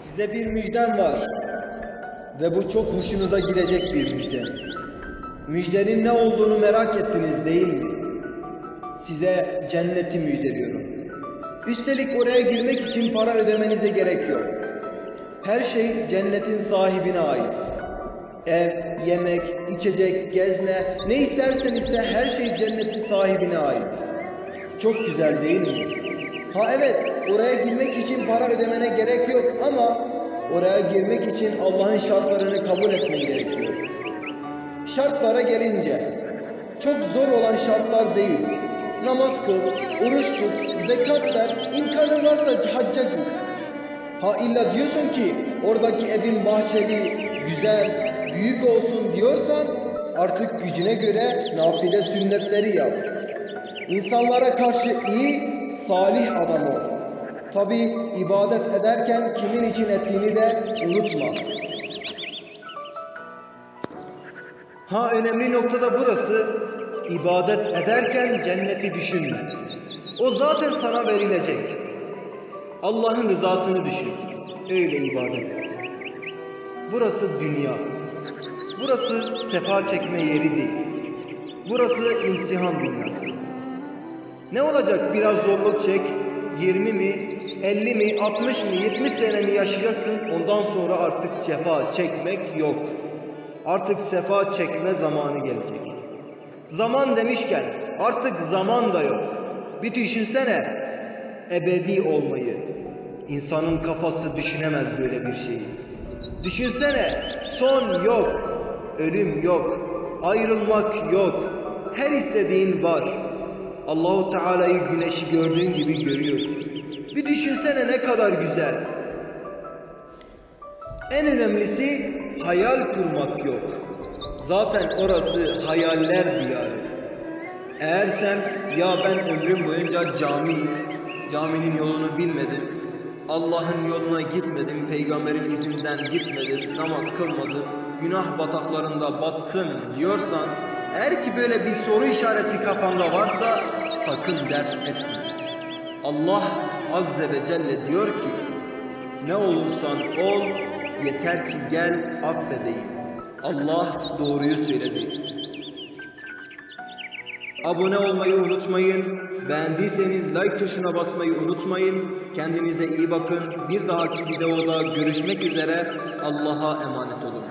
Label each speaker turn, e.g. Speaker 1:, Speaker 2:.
Speaker 1: Size bir müjdem var. Ve bu çok hoşunuza gidecek bir müjde. Müjdenin ne olduğunu merak ettiniz değil mi? Size cenneti müjdeliyorum. Üstelik oraya girmek için para ödemenize gerek yok. Her şey cennetin sahibine ait. Ev, yemek, içecek, gezme, ne istersen iste her şey cennetin sahibine ait. Çok güzel değil mi? Ha evet, oraya girmek için para ödemene gerek yok ama oraya girmek için Allah'ın şartlarını kabul etmen gerekiyor. Şartlara gelince, çok zor olan şartlar değil. Namaz kıl, oruç tut, zekat ver, imkanın varsa hacca git. Ha illa diyorsun ki oradaki evin bahçeli, güzel, büyük olsun diyorsan artık gücüne göre nafile sünnetleri yap. İnsanlara karşı iyi, salih adam ol. Tabi ibadet ederken kimin için ettiğini de unutma. Ha önemli nokta da burası. İbadet ederken cenneti düşünme. O zaten sana verilecek. Allah'ın rızasını düşün. Öyle ibadet et. Burası dünya. Burası sefa çekme yeri değil. Burası imtihan dünyası. Ne olacak biraz zorluk çek, 20 mi, 50 mi, 60 mı, 70 sene mi yaşayacaksın ondan sonra artık cefa çekmek yok. Artık sefa çekme zamanı gelecek. Zaman demişken artık zaman da yok. Bir düşünsene ebedi olmayı. İnsanın kafası düşünemez böyle bir şeyi. Düşünsene son yok, ölüm yok, ayrılmak yok. Her istediğin var. Allahu Teala'yı güneşi gördüğün gibi görüyorsun. Bir düşünsene ne kadar güzel. En önemlisi hayal kurmak yok. Zaten orası hayaller diyarı. Eğer sen ya ben ömrüm boyunca cami, caminin yolunu bilmedim, Allah'ın yoluna gitmedim, peygamberin izinden gitmedim, namaz kılmadım, günah bataklarında battım diyorsan, eğer ki böyle bir soru işareti kafanda varsa sakın dert etme. Allah Azze ve Celle diyor ki, ne olursan ol, yeter ki gel affedeyim. Allah doğruyu söyledi. Abone olmayı unutmayın. Beğendiyseniz like tuşuna basmayı unutmayın. Kendinize iyi bakın. Bir dahaki videoda görüşmek üzere. Allah'a emanet olun.